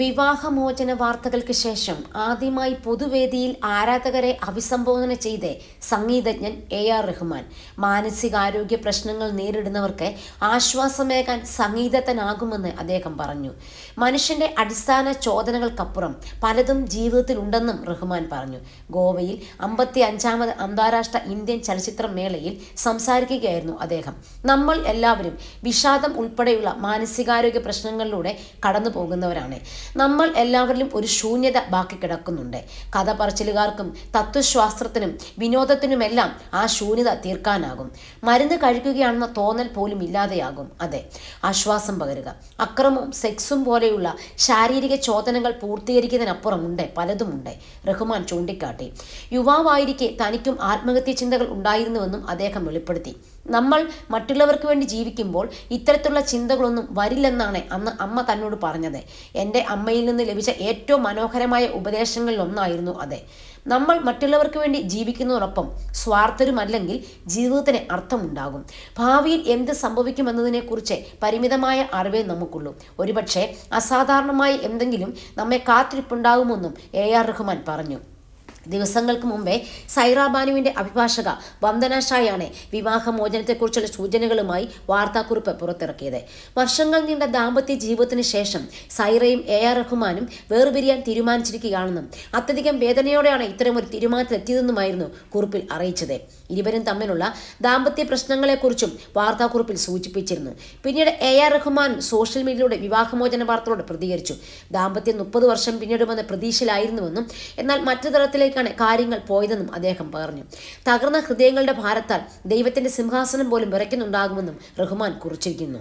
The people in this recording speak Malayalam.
വിവാഹമോചന വാർത്തകൾക്ക് ശേഷം ആദ്യമായി പൊതുവേദിയിൽ ആരാധകരെ അഭിസംബോധന ചെയ്ത് സംഗീതജ്ഞൻ എ ആർ റഹ്മാൻ. മാനസികാരോഗ്യ പ്രശ്നങ്ങൾ നേരിടുന്നവർക്ക് ആശ്വാസമേകാൻ സംഗീതത്തിനാകുമെന്ന് അദ്ദേഹം പറഞ്ഞു. മനുഷ്യന്റെ അടിസ്ഥാന ചോദനകൾക്കപ്പുറം പലതും ജീവിതത്തിൽ ഉണ്ടെന്നും റഹ്മാൻ പറഞ്ഞു. ഗോവയിൽ അമ്പത്തി അഞ്ചാമത് അന്താരാഷ്ട്ര ഇന്ത്യൻ ചലച്ചിത്ര മേളയിൽ സംസാരിക്കുകയായിരുന്നു അദ്ദേഹം. നമ്മൾ എല്ലാവരും വിഷാദം ഉൾപ്പെടെയുള്ള മാനസികാരോഗ്യ പ്രശ്നങ്ങളിലൂടെ കടന്നു പോകുന്നവരാണ് നമ്മൾ എല്ലാവരിലും ഒരു ശൂന്യത ബാക്കി കിടക്കുന്നുണ്ട്. കഥ പറച്ചിലുകാർക്കും തത്വശാസ്ത്രത്തിനും വിനോദത്തിനുമെല്ലാം ആ ശൂന്യത തീർക്കാനാകും. മരുന്ന് കഴിക്കുകയാണെന്ന തോന്നൽ പോലും ഇല്ലാതെയാകും അതെ. ആശ്വാസം പകരുക. അക്രമവും സെക്സും പോലെയുള്ള ശാരീരിക ചോദനകൾ പൂർത്തീകരിക്കുന്നതിനപ്പുറം ഉണ്ട് പലതുമുണ്ട്. റഹ്മാൻ ചൂണ്ടിക്കാട്ടി. യുവാവായിരിക്കെ തനിക്കും ആത്മഹത്യ ചിന്തകൾ ഉണ്ടായിരുന്നുവെന്നും അദ്ദേഹം വെളിപ്പെടുത്തി. നമ്മൾ മറ്റുള്ളവർക്ക് വേണ്ടി ജീവിക്കുമ്പോൾ ഇത്തരത്തിലുള്ള ചിന്തകളൊന്നും വരില്ലെന്നാണ് അന്ന് അമ്മ തന്നോട് പറഞ്ഞത്. എന്റെ അമ്മയിൽ നിന്ന് ലഭിച്ച ഏറ്റവും മനോഹരമായ ഉപദേശങ്ങളിൽ ഒന്നായിരുന്നു അതെ. നമ്മൾ മറ്റുള്ളവർക്ക് വേണ്ടി ജീവിക്കുന്നതോടൊപ്പം സ്വാർത്ഥരുമല്ലെങ്കിൽ ജീവിതത്തിന് അർത്ഥമുണ്ടാകും. ഭാവിയിൽ എന്ത് സംഭവിക്കുമെന്നതിനെക്കുറിച്ച് പരിമിതമായ അറിവേ നമുക്കുള്ളൂ. ഒരുപക്ഷെ അസാധാരണമായ എന്തെങ്കിലും നമ്മെ കാത്തിരിപ്പുണ്ടാകുമെന്നും എ ആർ റഹ്മാൻ പറഞ്ഞു. ദിവസങ്ങൾക്ക് മുമ്പേ സൈറ ബാനുവിന്റെ അഭിഭാഷക വന്ദന ഷായാണ് വിവാഹമോചനത്തെക്കുറിച്ചുള്ള സൂചനകളുമായി വാർത്താക്കുറിപ്പ് പുറത്തിറക്കിയത്. വർഷങ്ങൾ നീണ്ട ദാമ്പത്യ ജീവിതത്തിന് ശേഷം സൈറയും എ ആർ റഹ്മാനും വേർപിരിയാൻ തീരുമാനിച്ചിരിക്കുകയാണെന്നും അത്യധികം വേദനയോടെയാണ് ഇത്തരമൊരു തീരുമാനത്തിലെത്തിയതെന്നുമായിരുന്നു കുറിപ്പിൽ അറിയിച്ചത്. ഇരുവരും തമ്മിലുള്ള ദാമ്പത്യ പ്രശ്നങ്ങളെക്കുറിച്ചും വാർത്താക്കുറിപ്പിൽ സൂചിപ്പിച്ചിരുന്നു. പിന്നീട് എ ആർ റഹ്മാൻ സോഷ്യൽ മീഡിയയിലൂടെ വിവാഹമോചന വാർത്തകളോട് പ്രതികരിച്ചു. ദാമ്പത്യം മുപ്പത് വർഷം പിന്നിടുമെന്ന പ്രതീക്ഷയിലായിരുന്നുവെന്നും എന്നാൽ മറ്റു തലത്തിലേക്കാണ് കാര്യങ്ങൾ പോയതെന്നും അദ്ദേഹം പറഞ്ഞു. തകർന്ന ഹൃദയങ്ങളുടെ ഭാരത്താൽ ദൈവത്തിന്റെ സിംഹാസനം പോലും വിറയ്ക്കുന്നുണ്ടാകുമെന്നും റഹ്മാൻ കുറിച്ചിരിക്കുന്നു.